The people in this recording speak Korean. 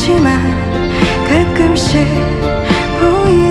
하지만 가끔씩 보이